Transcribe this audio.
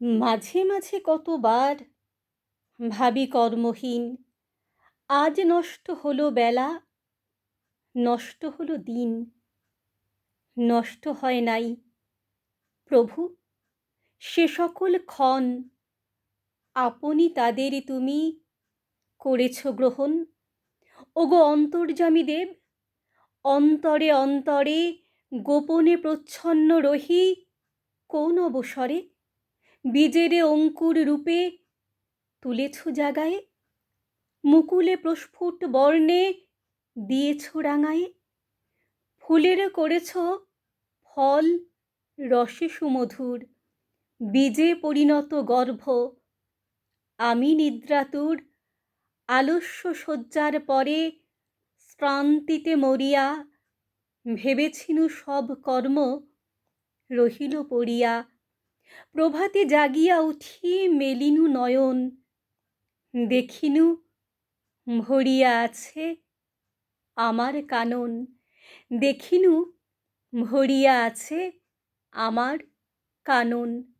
মাঝে মাঝে কতবার? ভাবি কর্মহীন। আজ নষ্ট হলো বেলা, নষ্ট হলো দিন। নষ্ট হয় নাই। প্রভু, সে সকল ক্ষণ আপনি তাদের তুমি করেছ গ্রহণ। ওগো অন্তর্যামী দেব, অন্তরে অন্তরে গোপনে প্রচ্ছন্ন রহি কোন অবসরে বীজেরে অঙ্কুর রূপে তুলেছ জাগায়ে, মুকুলে প্রস্ফুট বর্ণে দিয়েছ রাঙায়ে, ফুলের করেছ ফল রসে সুমধুর, বীজে পরিণত গর্ভ, আমি নিদ্রাতুর, আলস্য শয্যার পরে শ্রান্তিতে মরিয়া, ভেবেছিনু সব কর্ম রহিল পড়িয়া প্রভাতে জাগিয়া উঠি মেলিনু নয়ন। দেখিনু, ভরিয়া আছে আমার কানন। দেখিনু, ভরিয়া আছে আমার কানন।